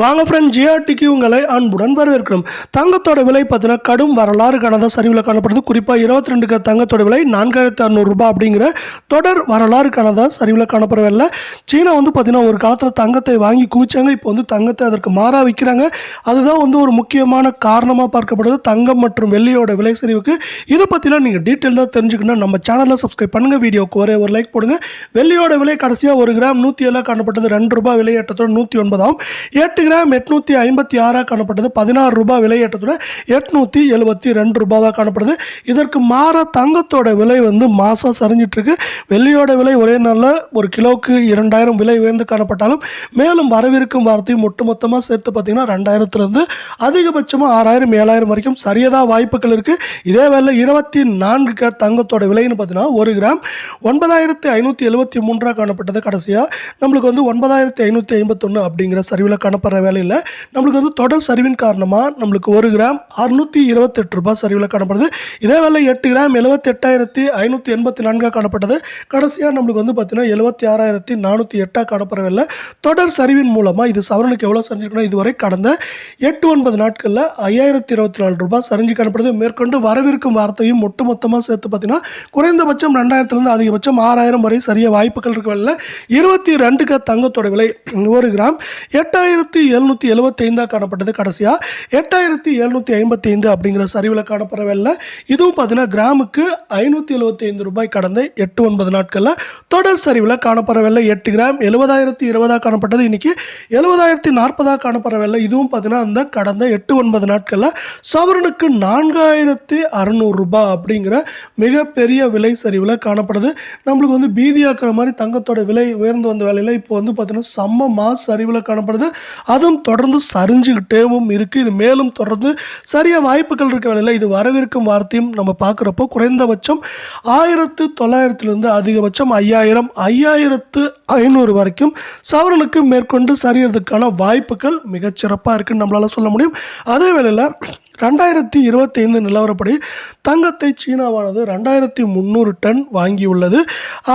வாங்க ஃப்ரெண்ட் ஜிஆர்டிக்கு உங்களை அன்புடன் வரவேற்கிறோம். தங்கத்தோட விலை பார்த்தீங்கன்னா கடும் வரலாறு கடந்த சரிவில் காணப்படுது. குறிப்பாக இருபத்தி ரெண்டுக்கு தங்கத்தோட விலை நான்காயிரத்து அறநூறுபா அப்படிங்கிற தொடர் வரலாறு கடந்த சரிவில் காணப்படவில்லை. சீனா வந்து பார்த்தீங்கன்னா ஒரு காலத்தில் தங்கத்தை வாங்கி குவிச்சாங்க. இப்போ வந்து தங்கத்தை அதற்கு மாறாக விற்கிறாங்க. அதுதான் வந்து ஒரு முக்கியமான காரணமாக பார்க்கப்படுது. தங்கம் மற்றும் வெள்ளியோட விலை சரிவுக்கு. இதை பற்றிலாம் நீங்கள் டீட்டெயிலாக தெரிஞ்சுக்கணும் நம்ம சேனலில் சப்ஸ்கிரைப் பண்ணுங்கள் வீடியோக்கு ஒரே ஒரு லைக் போடுங்க. வெள்ளியோட விலை கடைசியாக ஒரு கிராம் நூற்றி ஏழாக காணப்பட்டது. ரெண்டு ரூபாய் விலையேற்றத்தோடு நூற்றி ஒன்பதாம். எட்டு கிராம் எட்நூற்றி ஐம்பத்தி ஆறாக காணப்பட்டது. பதினாறு ரூபாய் விலையேற்றத்தோட எட்நூற்றி எழுபத்தி ரெண்டு ரூபாவாக காணப்படுது. இதற்கு மாற தங்கத்தோட விலை வந்து மாதம் சரிஞ்சிட்ருக்கு. வெள்ளியோட விலை ஒரே நாளில் ஒரு கிலோவுக்கு இரண்டாயிரம் விலை உயர்ந்து காணப்பட்டாலும் மேலும் வரவிருக்கும் வாரத்தையும் ஒட்டுமொத்தமாக சேர்த்து பார்த்தீங்கன்னா ரெண்டாயிரத்துலேருந்து அதிகபட்சமாக ஆறாயிரம் ஏழாயிரம் வரைக்கும் சரியதாக வாய்ப்புகள் இருக்குது இதே வேலை இருபத்தி நான்கு க தங்கத்தோட விலைன்னு பார்த்தீங்கன்னா ஒரு கிராம் ஒன்பதாயிரத்தி ஐநூற்றி எழுபத்தி மூன்றாக காணப்பட்டது. கடைசியாக நம்மளுக்கு வந்து ஒன்பதாயிரத்தி ஐநூற்றி ஐம்பத்தொன்று அப்படிங்கிற சரிவில் வர வேலையில் நம்மளுக்கு வந்து தொடர் சரிவின் காரணமாக நம்மளுக்கு ஒரு கிராம் அறுநூற்றி இருபத்தெட்டு ரூபாய் சரிவில் காணப்படுது. இதே வேலை எட்டு கிராம் எழுபத்தி எட்டாயிரத்தி ஐநூற்றி எண்பத்தி நான்காக காணப்பட்டது. கடைசியாக நம்மளுக்கு வந்து பார்த்தீங்கன்னா எழுபத்தி ஆறாயிரத்தி நானூற்றி எட்டாக காணப்படுற தொடர் சரிவின் மூலமாக இது சவரனுக்கு எவ்வளோ சரிஞ்சிருக்கணும் இதுவரை கடந்த எட்டு ஒன்பது நாட்களில் ஐயாயிரத்தி இருபத்தி நாலு ரூபாய் சரிஞ்சு காணப்படுது. மேற்கொண்டு வரவிருக்கும் வார்த்தையும் ஒட்டு மொத்தமாக சேர்த்து பார்த்தீங்கன்னா குறைந்தபட்சம் ரெண்டாயிரத்துலேருந்து அதிகபட்சம் ஆறாயிரம் வரை சரிய வாய்ப்புகள் இருக்கவில்லை இருபத்தி ரெண்டுக்கு தங்கத்தோட விலை ஒரு கிராம் எட்டாயிரத்தி எழுநூற்றி எழுபத்தைந்தாக காணப்பட்டது. கடைசியாக எட்டாயிரத்தி எழுநூற்றி ஐம்பத்தி ஐந்து அப்படிங்கிற சரிவில் காணப்படவில்லை இதுவும் பார்த்தீங்கன்னா கிராமுக்கு ஐநூற்றி எழுபத்தி ஐந்து ரூபாய் கடந்த எட்டு ஒன்பது நாட்களில் தொடர் சரிவில் காணப்படவில்லை எட்டு கிராம் எழுபதாயிரத்தி இருபதாக காணப்பட்டது. இன்னைக்கு எழுபதாயிரத்தி நாற்பதாக காணப்படவில்லை இதுவும் பார்த்தீங்கன்னா அந்த கடந்த எட்டு ஒன்பது நாட்களில் சவரனுக்கு நான்காயிரத்தி அறுநூறு ரூபாய் அப்படிங்கிற மிகப்பெரிய விலை சரிவில் காணப்படுது. நம்மளுக்கு வந்து பீதியாக்குற மாதிரி தங்கத்தோட விலை உயர்ந்து வந்த வேலையில் இப்போ வந்து பார்த்தீங்கன்னா செம்ம மாஸ் சரிவில் காணப்படுது. அதுவும் தொடர்ந்து சரிஞ்சுக்கிட்டேவும் இருக்குது இது மேலும் தொடர்ந்து சரியாக வாய்ப்புகள் இருக்க வேலையில் இது வரவிருக்கும் வார்த்தையும் நம்ம பார்க்குறப்போ குறைந்தபட்சம் ஆயிரத்து தொள்ளாயிரத்துலேருந்து அதிகபட்சம் ஐயாயிரம் ஐயாயிரத்து ஐநூறு வரைக்கும் சவரனுக்கு மேற்கொண்டு சரியறதுக்கான வாய்ப்புகள் மிகச்சிறப்பாக இருக்குன்னு நம்மளால் சொல்ல முடியும். அதே வேளையில் ரெண்டாயிரத்தி இருபத்தைந்து நிலவரப்படி தங்கத்தை சீனாவானது ரெண்டாயிரத்தி முந்நூறு டன் வாங்கியுள்ளது.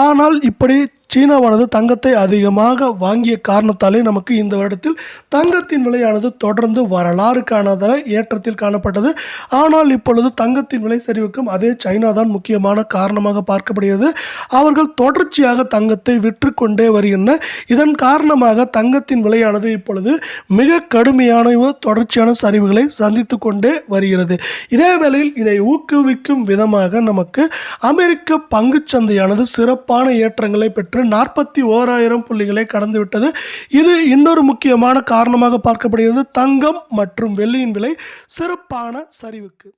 ஆனால் இப்படி சீனாவானது தங்கத்தை அதிகமாக வாங்கிய காரணத்தாலே நமக்கு இந்த வருடத்தில் தங்கத்தின் விலையானது தொடர்ந்து வரலாறு காணாத ஏற்றத்தில் காணப்பட்டது. ஆனால் இப்பொழுது தங்கத்தின் விலை சரிவுக்கும் அதே சைனா தான் முக்கியமான காரணமாக பார்க்கப்படுகிறது. அவர்கள் தொடர்ச்சியாக தங்கத்தை விற்றுக்கொண்டே வருகின்றன. இதன் காரணமாக தங்கத்தின் விலையானது இப்பொழுது மிக கடுமையான தொடர்ச்சியான சரிவுகளை சந்தித்து கொண்டே வருகிறது. இதே வேளையில் இதை ஊக்குவிக்கும் விதமாக நமக்கு அமெரிக்க பங்குச்சந்தையானது சிறப்பான ஏற்றங்களை பெற்று நாற்பத்தி ஓராயிரம் புள்ளிகளை கடந்துவிட்டது. இது இன்னொரு முக்கியமான காரணமாக பார்க்கப்படுகிறது. தங்கம் மற்றும் வெள்ளியின் விலை சிறப்பான சரிவுக்கு.